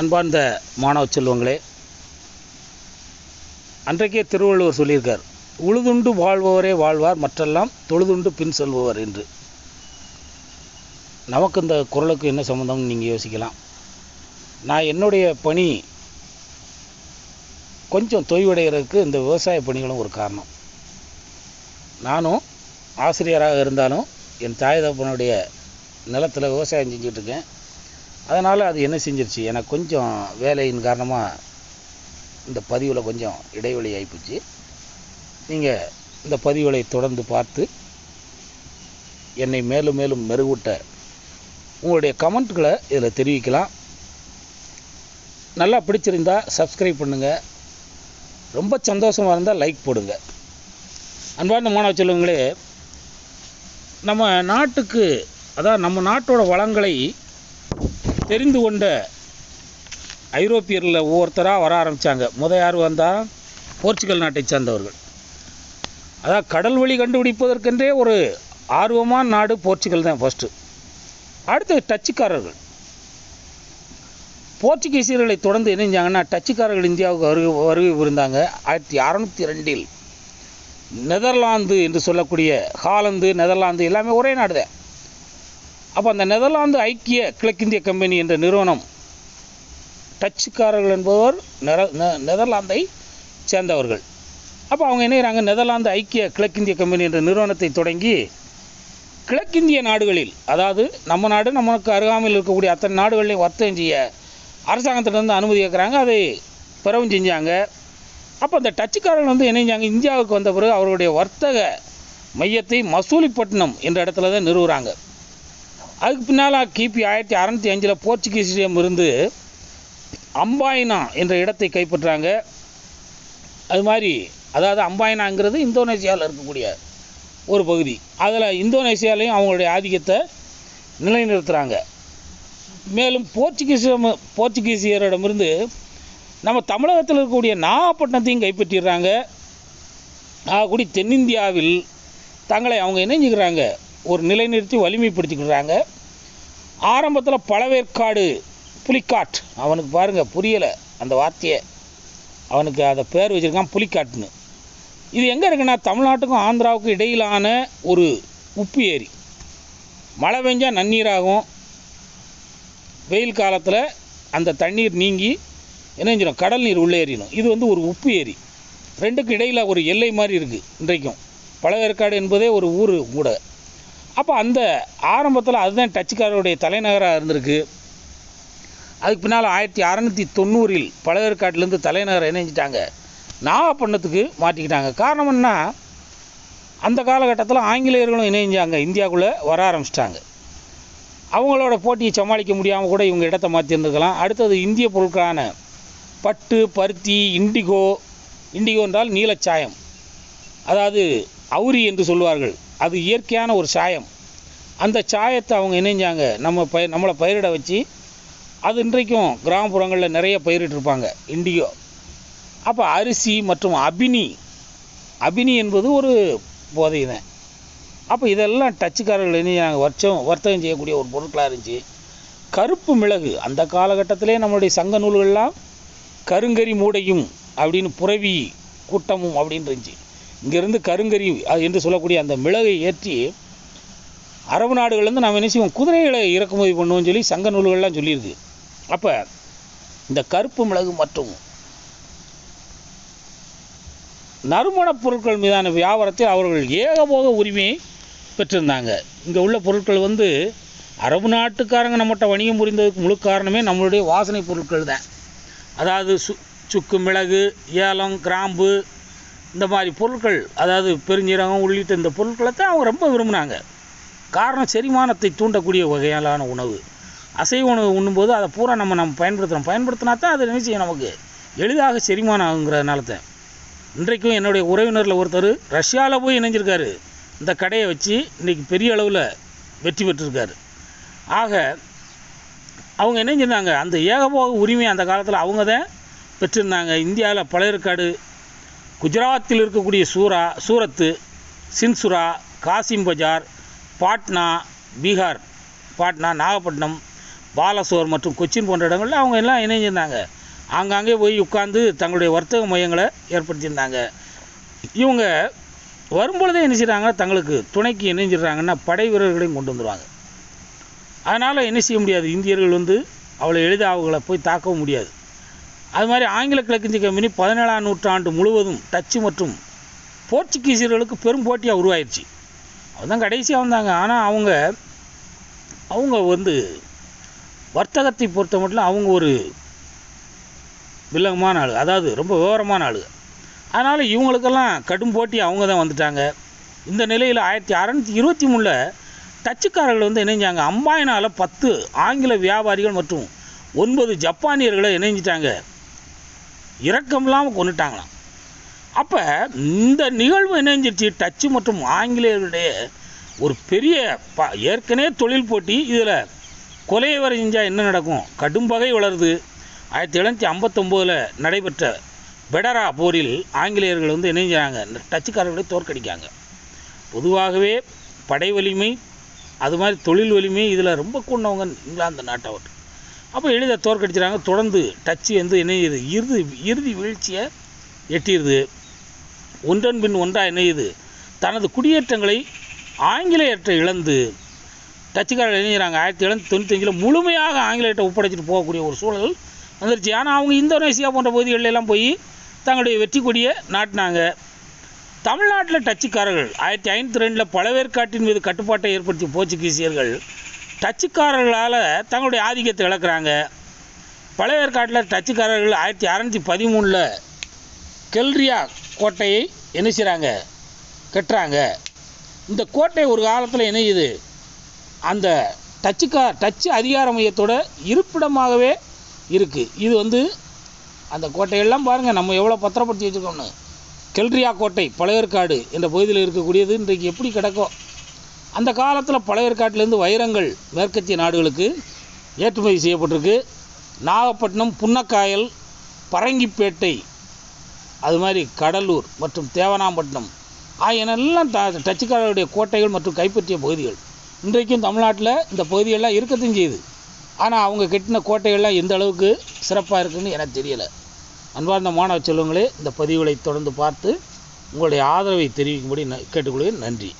அன்பார்ந்த மாணவ செல்வங்களே அன்றைக்கே திருவள்ளுவர் சொல்லியிருக்கார் உழுதுண்டு வாழ்பவரே வாழ்வார் மற்றெல்லாம் தொழுதுண்டு பின் செல்பவர் என்று. நமக்கு இந்த குரலுக்கு என்ன சம்மந்தம்னு நீங்கள் யோசிக்கலாம். நான் என்னுடைய பணி கொஞ்சம் தொய்வடைகிறதுக்கு இந்த விவசாய பணிகளும் ஒரு காரணம். நானும் ஆசிரியராக இருந்தாலும் என் தாய் தப்பனுடைய நிலத்தில் விவசாயம் செஞ்சிட்ருக்கேன் அதனால் அது என்ன செஞ்சிருச்சு? எனக்கு கொஞ்சம் வேலையின் காரணமாக இந்த பதிவில் கொஞ்சம் இடைவெளி ஆகிப்போச்சு நீங்கள் இந்த பதிவுகளை தொடர்ந்து பார்த்து என்னை மேலும் மேலும் மெருகூட்ட உங்களுடைய கமெண்ட்களை இதில் தெரிவிக்கலாம். நல்லா பிடிச்சிருந்தா சப்ஸ்கிரைப் பண்ணுங்கள் ரொம்ப சந்தோஷமாக இருந்தால் லைக் போடுங்க. அன்பார்ந்த மாணவ செல்வங்களே நம்ம நாட்டுக்கு அதான் நம்ம நாட்டோட வளங்களை தெரிந்து கொண்ட ஐரோப்பியரில் ஒவ்வொருத்தராக வர ஆரம்பித்தாங்க முத யார் வந்தால் போர்ச்சுகல் நாட்டை சேர்ந்தவர்கள். அதான் கடல் வழி கண்டுபிடிப்பதற்கென்றே ஒரு ஆர்வமான நாடு போர்ச்சுகல் தான் ஃபஸ்ட்டு அடுத்து டச்சுக்காரர்கள். போர்ச்சுகீசியர்களை தொடர்ந்து இணைஞ்சாங்கன்னா டச்சுக்காரர்கள் இந்தியாவுக்கு வருகை வருகை புரிந்தாங்க ஆயிரத்தி அறநூற்றி ரெண்டில். நெதர்லாந்து என்று சொல்லக்கூடிய ஹாலந்து நெதர்லாந்து எல்லாமே ஒரே நாடு தான் அப்போ அந்த நெதர்லாந்து ஐக்கிய கிழக்கிந்திய கம்பெனி என்ற நிறுவனம் டச்சுக்காரர்கள் என்பவர் நெர நெ- நெதர்லாந்தை சேர்ந்தவர்கள். அப்போ அவங்க என்ன நெதர்லாந்து ஐக்கிய கிழக்கிந்திய கம்பெனி என்ற நிறுவனத்தை தொடங்கி கிழக்கிந்திய நாடுகளில் அதாவது நம்ம நாடு நமக்கு அருகாமையில் இருக்கக்கூடிய அத்தனை நாடுகளையும் வர்த்தகம் செய்ய அரசாங்கத்திலிருந்து அனுமதி கேட்குறாங்க. அதை பெறவும் செஞ்சாங்க. அப்போ அந்த டச்சுக்காரர்கள் வந்து என்ன செஞ்சாங்க? இந்தியாவுக்கு வந்த பிறகு அவருடைய வர்த்தக மையத்தை மசூலிப்பட்டினம் என்ற இடத்துல தான் நிறுவுறாங்க. அதுக்கு பின்னால் கிபி ஆயிரத்தி அறநூற்றி அஞ்சில் போர்ச்சுகீசியம் இருந்து அம்பாயினா என்ற இடத்தை கைப்பற்றாங்க. அது மாதிரி அதாவது அம்பாயினாங்கிறது இந்தோனேசியாவில் இருக்கக்கூடிய ஒரு பகுதி. அதில் இந்தோனேசியாலையும் அவங்களுடைய ஆதிக்கத்தை நிலைநிறுத்துகிறாங்க மேலும் போர்ச்சுகீசியம் போர்ச்சுகீசியரிடமிருந்து நம்ம தமிழகத்தில் இருக்கக்கூடிய நாகப்பட்டினத்தையும் கைப்பற்றிடுறாங்க. ஆகக்கூடிய தென்னிந்தியாவில் தங்களை அவங்க இணைஞ்சுக்கிறாங்க. ஒரு நிலைநிறுத்தி வலிமைப்படுத்திக்கிறாங்க ஆரம்பத்தில் பழவேற்காடு புலிக்காட். அவனுக்கு பாருங்கள் புரியலை அந்த வார்த்தையை. அவனுக்கு அதை பேர் வச்சுருக்கான் புலிக்காட்டுன்னு. இது எங்கே இருக்குன்னா தமிழ்நாட்டுக்கும் ஆந்திராவுக்கும் இடையிலான ஒரு உப்பு ஏரி. மழை பெஞ்சால் நன்னீராகும். வெயில் காலத்தில் அந்த தண்ணீர் நீங்கி என்ன செஞ்சிடும்? கடல் நீர் உள்ளே ஏறிடும். இது வந்து ஒரு உப்பு ஏரி. ரெண்டுக்கும் இடையில் ஒரு எல்லை மாதிரி இருக்குது இன்றைக்கும். பழவேற்காடு என்பதே ஒரு ஊர் கூட. அப்போ அந்த ஆரம்பத்தில் அதுதான் டச்சுக்காரருடைய தலைநகராக இருந்திருக்கு. அதுக்கு பின்னால் ஆயிரத்தி அறநூற்றி தொண்ணூறில் பழையற்காட்டிலேருந்து தலைநகரை இணைஞ்சிட்டாங்க. நாகப்பட்டினத்துக்கு மாற்றிக்கிட்டாங்க. காரணம் என்ன அந்த காலகட்டத்தில் ஆங்கிலேயர்களும் இணைஞ்சாங்க. இந்தியாவுக்குள்ளே வர ஆரம்பிச்சிட்டாங்க. அவங்களோட போட்டியை சமாளிக்க முடியாமல் கூட இவங்க இடத்த மாற்றிருந்துக்கலாம் அடுத்தது இந்திய பொருட்களான பட்டு பருத்தி இண்டிகோ இண்டிகோ என்றால் நீலச்சாயம். அதாவது அவுரி என்று சொல்வார்கள். அது இயற்கையான ஒரு சாயம். அந்த சாயத்தை அவங்க இணைஞ்சாங்க நம்ம பய நம்மளை பயிரிட வச்சு அது இன்றைக்கும் கிராமப்புறங்களில் நிறைய பயிரிட்டிருப்பாங்க இண்டிகோ. அப்போ அரிசி மற்றும் அபினி. அபினி என்பது ஒரு போதை தான். அப்போ இதெல்லாம் டச்சுக்காரர்கள் இணைஞ்சாங்க நாங்கள் வர்ச்சம் வர்த்தகம் செய்யக்கூடிய ஒரு பொருட்களாக இருந்துச்சு. கருப்பு மிளகு. அந்த காலகட்டத்திலே நம்மளுடைய சங்க நூல்கள்லாம் கருங்கரி மூடையும் அப்படின்னு புறவி கூட்டமும் அப்படின்னு இருந்துச்சு. இங்கேருந்து கருங்கரி அது என்று சொல்லக்கூடிய அந்த மிளகை ஏற்றி அரபு நாடுகள்லேருந்து நாம் என்ன செய்வோம்? குதிரைகளை இறக்குமதி பண்ணுவோம்னு சொல்லி சங்க நூல்கள்லாம் சொல்லியிருக்கு. அப்போ இந்த கருப்பு மிளகு மற்றும் நறுமணப் பொருட்கள் மீதான வியாபாரத்தில் அவர்கள் ஏகபோக உரிமையை பெற்றிருந்தாங்க. இங்கே உள்ள பொருட்கள் வந்து அரபு நாட்டுக்காரங்க நம்மகிட்ட வணிகம் புரிந்ததுக்கு முழு காரணமே நம்மளுடைய வாசனை பொருட்கள் தான். அதாவது சு சுக்கு மிளகு ஏலம் கிராம்பு இந்த மாதிரி பொருட்கள் அதாவது பெருஞ்சீரகம் உள்ளிட்ட இந்த பொருட்களை தான் அவங்க ரொம்ப விரும்பினாங்க. காரணம் செரிமானத்தை தூண்டக்கூடிய வகையான உணவு. அசைவ உணவு உண்ணும்போது அதை பூரா நம்ம நம்ம பயன்படுத்துகிறோம் பயன்படுத்தினா தான் அது நினைச்சு நமக்கு? எளிதாக செரிமானம் ஆகுங்கிறதுனால தான் இன்றைக்கும் என்னுடைய உறவினரில் ஒருத்தர் ரஷ்யாவில் போய் இணைஞ்சிருக்காரு. இந்த கடையை வச்சு இன்றைக்கி பெரிய அளவில் வெற்றி பெற்றிருக்காரு. ஆக அவங்க என்ன செஞ்சாங்க அந்த ஏகபோக உரிமை அந்த காலத்தில் அவங்க தான் பெற்றிருந்தாங்க இந்தியாவில் பழையற்காடு குஜராத்தில் இருக்கக்கூடிய சூரா சூரத்து சின்சுரா காசிம் பஜார் பாட்னா பீகார் பாட்னா நாகப்பட்டினம் பாலசோர் மற்றும் கொச்சின் போன்ற இடங்களில் அவங்க எல்லாம் இணைஞ்சிருந்தாங்க. ஆங்காங்கே போய் உட்கார்ந்து தங்களுடைய வர்த்தக மையங்களை ஏற்படுத்தியிருந்தாங்க. இவங்க வரும்பொழுதே என்ன செய்கிறாங்க தங்களுக்கு துணைக்கு இணைஞ்சிடுறாங்கன்னா படை வீரர்களையும் கொண்டு வந்துடுவாங்க அதனால் என்ன செய்ய முடியாது? இந்தியர்கள் வந்து அவ்வளோ எளிதாக அவங்கள போய் தாக்கவும் முடியாது. அது மாதிரி ஆங்கில கிழக்கிந்திய கம்பெனி பதினேழாம் நூற்றாண்டு முழுவதும் டச்சு மற்றும் போர்ச்சுகீசியர்களுக்கு பெரும் போட்டியாக உருவாயிடுச்சு அதுதான் கடைசியாக வந்தாங்க. ஆனால் அவங்க அவங்க வந்து வர்த்தகத்தை பொறுத்த மட்டும் அவங்க ஒரு வில்லங்கமான ஆளு. அதாவது ரொம்ப விவரமான ஆளு. அதனால் இவங்களுக்கெல்லாம் கடும் போட்டி அவங்க தான் வந்துட்டாங்க. இந்த நிலையில் ஆயிரத்தி அறநூற்றி இருபத்தி மூணில் டச்சுக்காரர்கள் வந்து இணைஞ்சாங்க. அம்பாயினால் பத்து ஆங்கில வியாபாரிகள் மற்றும் ஒன்பது ஜப்பானியர்களை இணைஞ்சிட்டாங்க. இரக்கம் இல்லாமல் கொண்டுட்டாங்களாம். அப்போ இந்த நிகழ்வு இணைஞ்சிருச்சு டச்சு மற்றும் ஆங்கிலேயருடைய ஒரு பெரிய ப ஏற்கனவே தொழில் போட்டி இதில் கொலையை வரை செஞ்சால் என்ன நடக்கும்? கடும் பகை வளருது. ஆயிரத்தி எழுநூற்றி ஐம்பத்தொம்போதில் நடைபெற்ற பெடரா போரில் ஆங்கிலேயர்கள் வந்து இணைஞ்சாங்க இந்த டச்சுக்காரர்களை தோற்கடிக்காங்க. பொதுவாகவே படை வலிமை அது மாதிரி தொழில் வலிமை இதில் ரொம்ப கொண்டவங்க இங்கிலாந்து நாட்டவர். அப்போ எளிதாக தோற்கடிச்சிடாங்க தொடர்ந்து டச்சு வந்து இணையுது. இறுதி இறுதி வீழ்ச்சியை எட்டிடுது. ஒன்றன் பின் ஒன்றாக இணையுது. தனது குடியேற்றங்களை ஆங்கிலேயற்றை இழந்து டச்சுக்காரர்கள் இணைகிறாங்க ஆயிரத்தி எழுநூற்றி தொண்ணூத்தஞ்சில் முழுமையாக ஆங்கிலேயர்கிட்ட ஒப்படைச்சிட்டு போகக்கூடிய ஒரு சூழல் வந்துருச்சு. ஆனால் அவங்க இந்தோனேசியா போன்ற பகுதிகளிலெல்லாம் போய் தங்களுடைய வெற்றி கொடியை நாட்டினாங்க. தமிழ்நாட்டில் டச்சுக்காரர்கள் ஆயிரத்தி ஐநூற்றி ரெண்டில் பழவேற்காட்டின் மீது கட்டுப்பாட்டை ஏற்படுத்திய போர்ச்சுகீசியர்கள் டச்சுக்காரர்களால் தங்களுடைய ஆதிக்கத்தை இழக்கிறாங்க. பழையற்காட்டில் டச்சுக்காரர்கள் ஆயிரத்தி அறநூற்றி பதிமூணில் கெல்ரியா கோட்டையை என்ன செய்கிறாங்க கட்டுறாங்க. இந்த கோட்டை ஒரு காலத்தில் இணையுது அந்த டச்சுக்கா டச்சு அதிகார மையத்தோட இருப்பிடமாகவே இருக்குது இது வந்து அந்த கோட்டையெல்லாம் பாருங்கள் நம்ம எவ்வளோ பத்திரப்படுத்தி வச்சுருக்கோம்னு. கெல்ரியா கோட்டை பழையற்காடு என்ற பகுதியில் இருக்கக்கூடியது இன்றைக்கு எப்படி கிடக்கும்? அந்த காலத்தில் பழையற்காட்டிலேருந்து வைரங்கள் மேற்கத்திய நாடுகளுக்கு ஏற்றுமதி செய்யப்பட்டிருக்கு. நாகப்பட்டினம் புன்னக்காயல் பரங்கிப்பேட்டை அது மாதிரி கடலூர் மற்றும் தேவனாம்பட்டினம் ஆகியனெல்லாம் த டச்சுக்காரருடைய கோட்டைகள் மற்றும் கைப்பற்றிய பகுதிகள். இன்றைக்கும் தமிழ்நாட்டில் இந்த பகுதிகளெலாம் இருக்கத்தையும் செய்யுது. ஆனால் அவங்க கட்டின கோட்டைகள்லாம் எந்த அளவுக்கு சிறப்பாக இருக்குன்னு எனக்கு தெரியலை. அன்பார்ந்த மாணவ செல்வங்களே இந்த பதிவுகளை தொடர்ந்து பார்த்து உங்களுடைய ஆதரவை தெரிவிக்கும்படி ந- கேட்டுக்கொள்கிறேன். நன்றி.